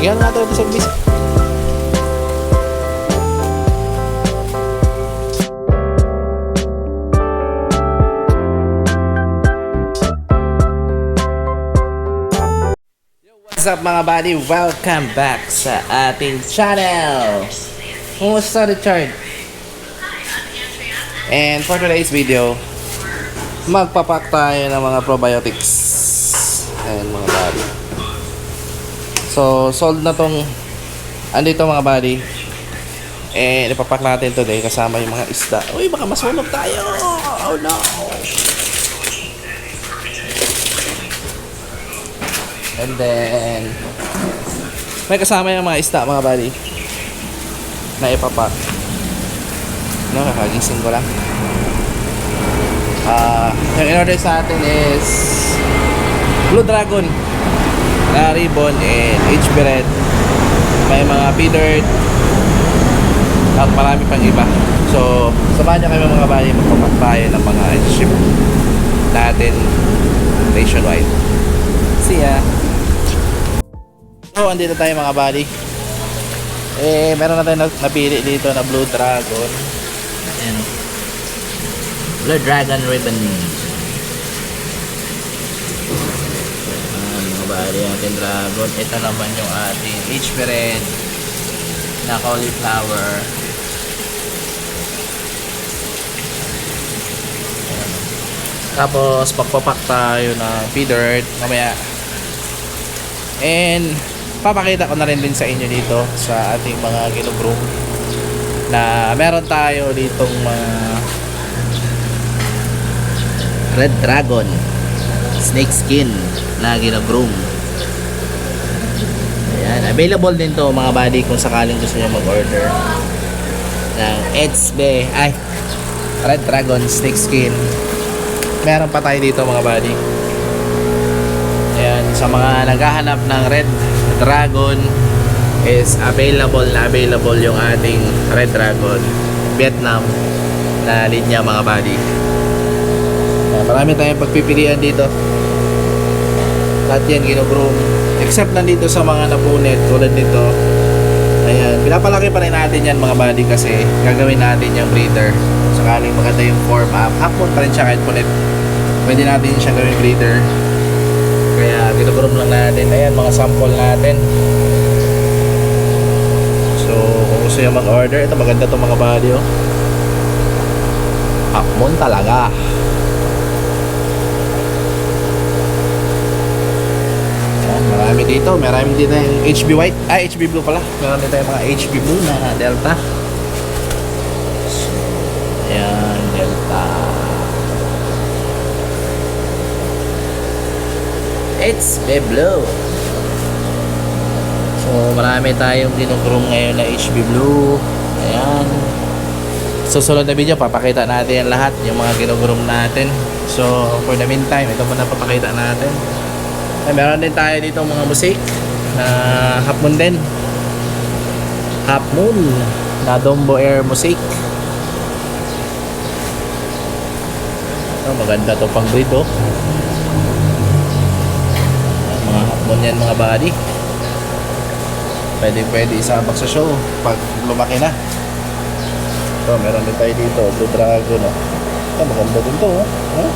service. What's up mga buddy? Welcome back sa ating channel! Kumusta Richard? And for today's video, magpapak tayo ng mga probiotics. Ayan mga buddy. So, sold na tong andito mga buddy. And ipapak natin today kasama yung mga isda. Uy, baka masunog tayo! Oh no! And then, may kasama yung mga isda mga buddy na ipapak. No, kakagising ko lang. Ah, yung in-order sa atin is Blue Dragon na ribbon and HB Red. May mga feedered at marami pang iba. So, samahan niyo kami mga buddy magpapak tayo ng mga ship natin nationwide. See ya! So, andito tayo mga buddy. Eh, meron na tayo na- napili dito na Blue Dragon. Ayan. Blue Dragon Ribbon. Buddy, ating dragon. Ito naman yung ating HB Red na cauliflower. Ayan. Tapos, pagpapak tayo ng feeder mamaya. And, papakita ko na rin din sa inyo dito sa ating mga ginugro na meron tayo ditong mga red dragon snake skin na ginagroom ayan available din to mga buddy kung sakaling gusto nyo mag order ng HB ay red dragon snake skin meron pa tayo dito mga buddy Ayan, sa mga naghahanap ng Red Dragon is available na available yung ating Red Dragon Vietnam na linya mga buddy. Marami tayong pagpipilian dito. Lahat yan ginugroom. Except nandito sa mga napunit tulad nito. Ayan, pinapalaki pa rin natin yan mga buddy kasi gagawin natin yung breeder. Sakaling maganda yung form up. Hapon pa rin siya kahit punit. Pwede natin siya gawing breeder. Kaya ginugroom lang natin. Ayan, mga sample natin. So, kung gusto nyo mag-order, ito maganda itong mga body, oh. Hakmon talaga. Marami dito. Marami dito yung HB White. Ah, HB Blue pala. Meron dito yung mga HB Blue na Delta. So, ayan, Delta. It's the blue. So, marami tayong ginugroom ngayon na HB Blue. Ayan. Susunod na video, papakita natin lahat, yung mga ginugroom natin. So, for the meantime, ito muna papakita natin. Ay, meron din tayo dito mga musik na half moon din. Half na Dombo Air musik. Oh, maganda to pang breed oh. Mga hapon yan mga buddy. Pwede pwede isabak sa show pag lumaki na. So, meron din tayo dito, Blue Dragon. Oh. Ito, maganda din to. Oh.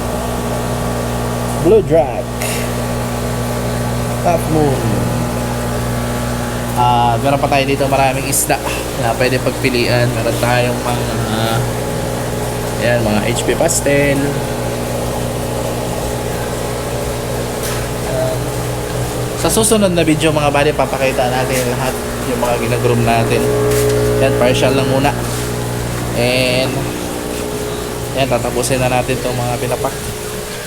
Blue Drag. Half Moon. Ah, meron pa tayo dito maraming isda na pwede pagpilian. Meron tayong mga yan, mga HP pastel. Sa susunod na video mga buddy, papakita natin lahat yung mga ginagroom natin. Yan, partial lang muna. And, yan, tatapusin na natin itong mga pinapak.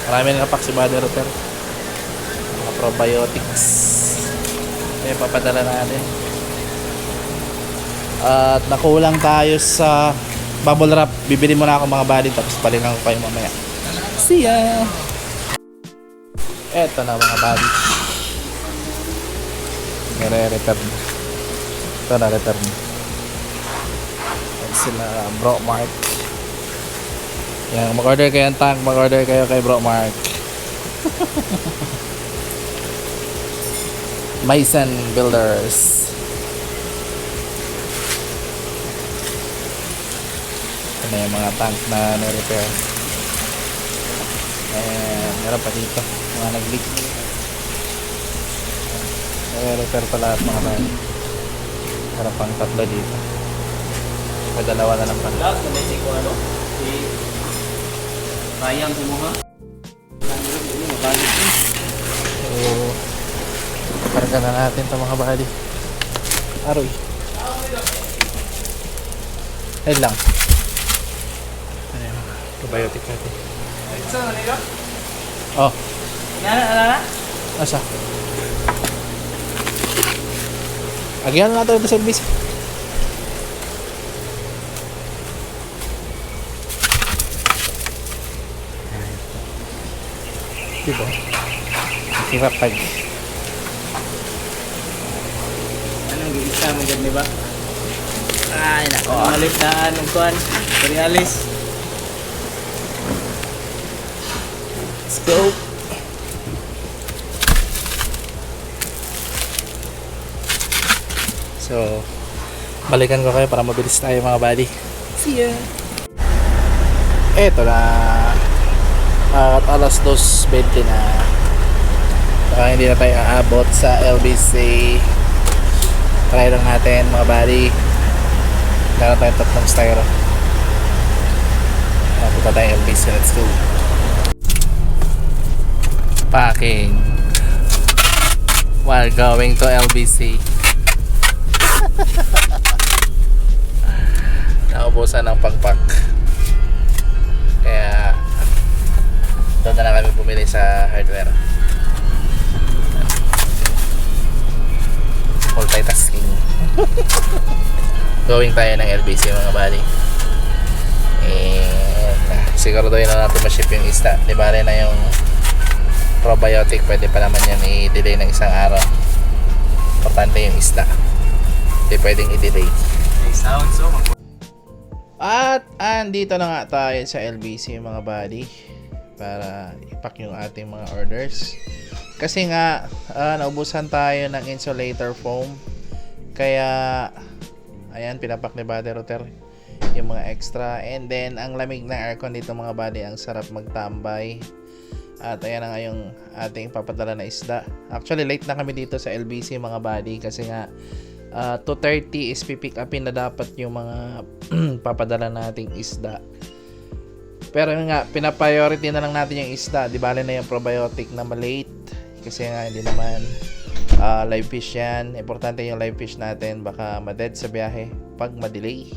Marami na napak si Brother Roter. Probiotics. Yan, papadala natin. At nakulang tayo sa bubble wrap. Bibili muna ako mga buddy, tapos palingan ko kayo mamaya. See ya! Eto na mga buddy. Nire-return. Ito na return. Yan sila Bro Mark. Yan, mag-order kayo ng tank, mag-order kayo kay Bro Mark. Mason Builders. Ito yung mga tank na na-repair. Ayan, eh, meron pa dito. Mga nag-leak. Eh, na-repair pa lahat mga tank. Meron pang tatlo dito. Pagdalawa na lang pa. Lahat na may siko ano? Si... Ryan kumuha. Ang hirap yun, mabalit yun karga na natin ito mga bali. Aroy. Ayun lang. Ano yung probiotic natin? Saan na nila? Oh, Nana, nana? asa? Agyan na natin ito sa service. Diba? Sirap pag giisa mo dyan, di ba? Ay, nako. Ang malit na anong kuhan. Korealis. Let's go. So, balikan ko kayo para mabilis tayo mga buddy. See ya! Eto na. At alas 2.20 na. Baka hindi na tayo aabot sa LBC. Try lang natin mga buddy. Meron tayong tatlong styro. Napunta tayo LBC. Let's go packing while going to LBC. Naubusan ng pagpak. Kaya doon na lang kami bumili sa hardware. Going tayo ng LBC mga buddy. And siguraduhin na natin ma-ship yung isda. Di ba rin na yung probiotic, pwede pa naman yan i-delay ng isang araw. Importante yung isda. Hindi pwedeng i-delay. May sound so. At andito na nga tayo sa LBC mga buddy para ipack yung ating mga orders. Kasi nga ah, naubusan tayo ng insulator foam. Kaya ayan pinapak ni Buddy Router yung mga extra. And then ang lamig ng aircon dito mga buddy ang sarap magtambay. At ayan na nga yung ating papadala na isda. Actually late na kami dito sa LBC mga buddy kasi nga uh, 2.30 is pipick upin na dapat yung mga papadala nating isda. Pero yun nga pinapriority na lang natin yung isda. Di bale na yung probiotic na malate. Kasi nga hindi naman ah, live fish yan importante yung live fish natin baka ma-dead sa biyahe pag ma-delay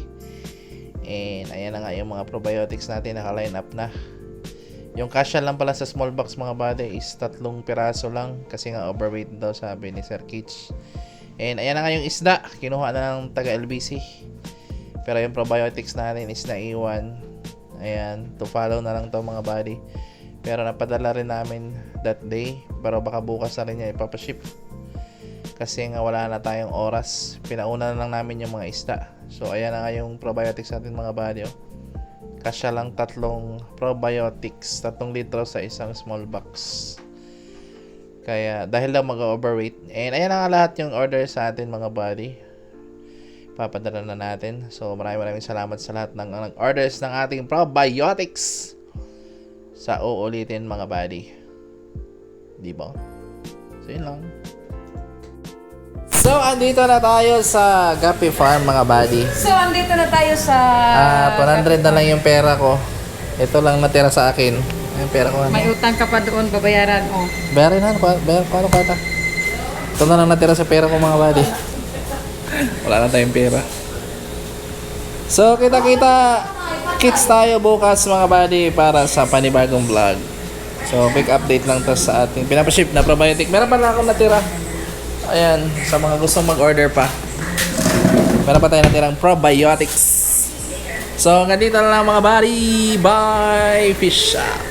and ayan na nga yung mga probiotics natin naka-line up na yung kasya lang pala sa small box mga body is tatlong piraso lang kasi nga overweight daw sabi ni Sir Kitch. And ayan na nga yung isda. Kinuha na ng taga LBC. Pero yung probiotics natin is naiwan. Ayan, to follow na lang to mga body. Pero napadala rin namin that day. Pero baka bukas na rin niya ipapaship. Kasi nga wala na tayong oras. Pinauna na lang namin yung mga isda. So ayan na nga yung probiotics natin mga body. Oh kasya lang tatlong probiotics, tatlong litro sa isang small box. Kaya dahil lang mag-overweight. And ayan na nga lahat yung order sa atin mga buddy. Papadala na natin. So maraming maraming salamat sa lahat ng, ng orders ng ating probiotics. Sa uulitin mga buddy. Di ba? So yun lang. So, andito na tayo sa Gapi Farm mga buddy. So, andito na tayo sa... Ah, 100 na lang yung pera ko. Ito lang natira sa akin. Yung pera ko ano. May utang ka pa doon, babayaran mo. Bayarin na, ba- bayar ko ano kata. Ito na lang natira sa pera ko mga buddy. Wala na tayong pera. So, kita-kita kits tayo bukas mga buddy para sa panibagong vlog. So, quick update lang to sa ating pinapaship na probiotic. Meron pa lang akong natira. Ayan, sa mga gustong mag-order pa. Meron pa tayo natirang probiotics. So, hanggang dito na lang mga buddy. Bye! Fish out!